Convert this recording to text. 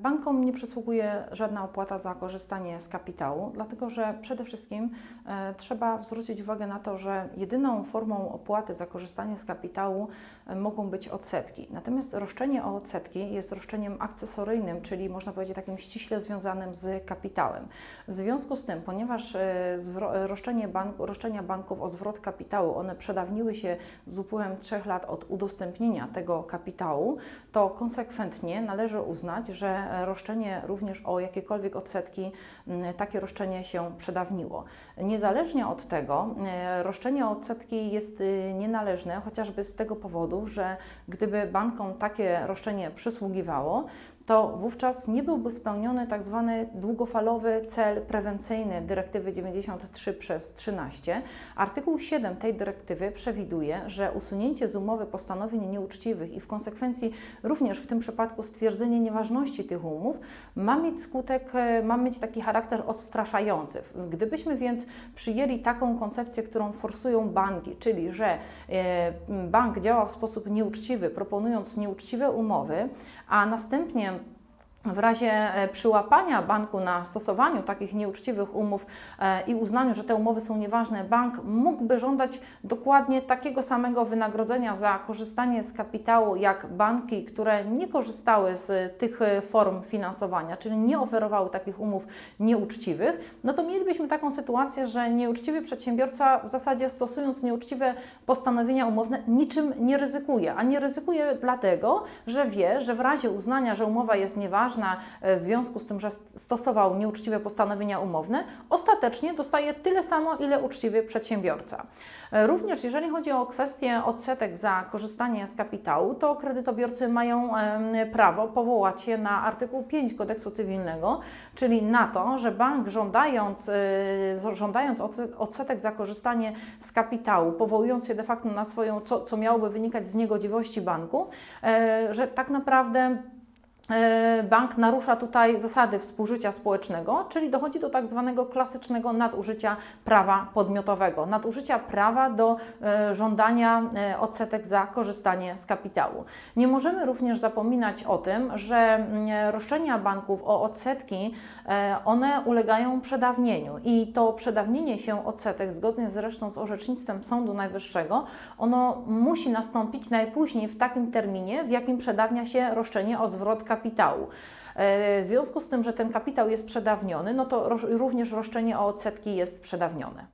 Bankom nie przysługuje żadna opłata za korzystanie z kapitału, dlatego że przede wszystkim e, trzeba zwrócić uwagę na to, że jedyną formą opłaty za korzystanie z kapitału e, mogą być odsetki. Natomiast roszczenie o odsetki jest roszczeniem akcesoryjnym, czyli można powiedzieć takim ściśle związanym z kapitałem. W związku z tym, ponieważ e, roszczenie banku, roszczenia banków o zwrot kapitału, one przedawniły się z upływem trzech lat od udostępnienia tego kapitału, to konsekwentnie należy uznać, że roszczenie również o jakiekolwiek odsetki, m, takie roszczenie się przedawniło. Niezależnie od tego, e, roszczenie o odsetki jest y, nienależne, chociażby z tego powodu, że gdyby bankom takie roszczenie przysługiwało, to wówczas nie byłby spełniony tak zwany długofalowy cel prewencyjny dyrektywy 93 przez 13. Artykuł 7 tej dyrektywy przewiduje, że usunięcie z umowy postanowień nieuczciwych i w konsekwencji również w tym przypadku stwierdzenie nieważności tych umów ma mieć skutek, e, ma mieć taki charakter odstraszający. Gdybyśmy więc przyjęli taką koncepcję, którą forsują banki, czyli że e, bank działa w sposób nieuczciwy, proponując nieuczciwe umowy, a następnie w razie e, przyłapania banku na stosowaniu takich nieuczciwych umów e, i uznaniu, że te umowy są nieważne, bank mógłby żądać dokładnie takiego samego wynagrodzenia za korzystanie z kapitału jak banki, które nie korzystały z tych e, form finansowania, czyli nie oferowały takich umów nieuczciwych, no to mielibyśmy taką sytuację, że nieuczciwy przedsiębiorca w zasadzie stosując nieuczciwe postanowienia umowne niczym nie ryzykuje, a nie ryzykuje dlatego, że wie, że w razie uznania, że umowa jest nieważna, e, w związku z tym, że stosował nieuczciwe postanowienia umowne, ostatecznie dostaje tyle samo, ile uczciwy przedsiębiorca. E, Również jeżeli chodzi o kwestię odsetek za korzystanie z kapitału, to kredytobiorcy mają prawo powołać się na artykuł 5 kodeksu cywilnego, czyli na to, że bank żądając, e, żądając odse- odsetek za korzystanie z kapitału, powołując się de facto na swoją, co, co miałoby wynikać z niegodziwości banku, że tak naprawdę bank narusza tutaj zasady współżycia społecznego, czyli dochodzi do tak zwanego klasycznego nadużycia prawa podmiotowego, nadużycia prawa do e, żądania e, odsetek za korzystanie z kapitału. Nie możemy również zapominać o tym, że mm, roszczenia banków o odsetki, e, one ulegają przedawnieniu i to przedawnienie się odsetek, zgodnie zresztą z orzecznictwem Sądu Najwyższego, ono musi nastąpić najpóźniej w takim terminie, w jakim przedawnia się roszczenie o zwrot kapitału. E, W związku z tym, że ten kapitał jest przedawniony, no to również roszczenie o odsetki jest przedawnione.